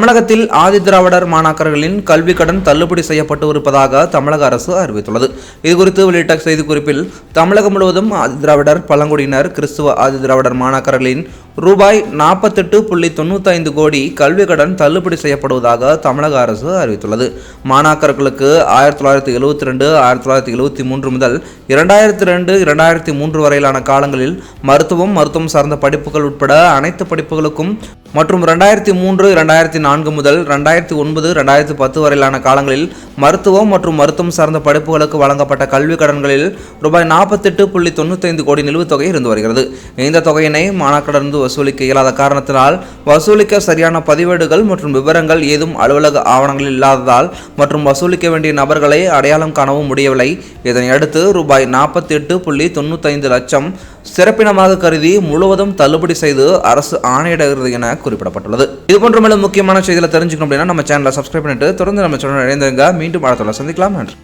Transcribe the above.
தமிழகத்தில் ஆதிதிராவிடர் மாணாக்கர்களின் கல்வி கடன் தள்ளுபடி செய்யப்பட்டு இருப்பதாக தமிழக அரசு அறிவித்துள்ளது. இதுகுறித்து வெளியிட்ட செய்திக்குறிப்பில் தமிழகம் முழுவதும் ஆதிதிராவிடர் பழங்குடியினர் கிறிஸ்துவ ஆதிதிராவிடர் மாணாக்கர்களின் ரூபாய் நாற்பத்தெட்டு புள்ளி தொண்ணூத்தைந்து கோடி கல்வி கடன் தள்ளுபடி செய்யப்படுவதாக தமிழக அரசு அறிவித்துள்ளது. மாணாக்கர்களுக்கு ஆயிரத்தி தொள்ளாயிரத்தி எழுபத்தி ரெண்டு ஆயிரத்தி தொள்ளாயிரத்தி எழுபத்தி மூன்று முதல் இரண்டாயிரத்தி ரெண்டு இரண்டாயிரத்தி மூன்று வரையிலான காலங்களில் மருத்துவம் மருத்துவம் சார்ந்த படிப்புகள் உட்பட அனைத்து படிப்புகளுக்கும் மற்றும் ரெண்டாயிரத்தி மூன்று ரெண்டாயிரத்தி நான்கு முதல் ரெண்டாயிரத்தி ஒன்பது ரெண்டாயிரத்தி பத்து வரையிலான காலங்களில் மருத்துவம் மற்றும் மருத்துவம் சார்ந்த படிப்புகளுக்கு வழங்கப்பட்ட கல்வி கடன்களில் ரூபாய் நாற்பத்தெட்டு புள்ளி தொண்ணூத்தைந்து கோடி நிலுவைத் தொகை இருந்து வருகிறது. இந்த தொகையினை மாணாக்கரிடந்து வசூலிக்க இயலாத காரணத்தினால் வசூலிக்க சரியான பதிவேடுகள் மற்றும் விவரங்கள் ஏதும் அலுவலக ஆவணங்களில் இல்லாததால் மற்றும் வசூலிக்க வேண்டிய நபர்களை அடையாளம் காணவும் முடியவில்லை. இதனை அடுத்து ரூபாய் நாற்பத்தி எட்டு புள்ளி தொண்ணூத்தைந்து லட்சம் சிறப்பினமாக கருதி முழுவதும் தள்ளுபடி செய்து அரசு ஆணையிடுகிறது என குறிப்பிடப்பட்டுள்ளது. இது போன்ற மேலும் முக்கியமான செய்திகளை தெரிஞ்சுக்கணும் அப்படின்னா நம்ம சேனலை சப்ஸ்கிரைப் பண்ணிட்டு தொடர்ந்து நம்ம சேனல் இணைந்திருங்க. மீண்டும் அடுத்த சந்திக்கலாம். நன்றி.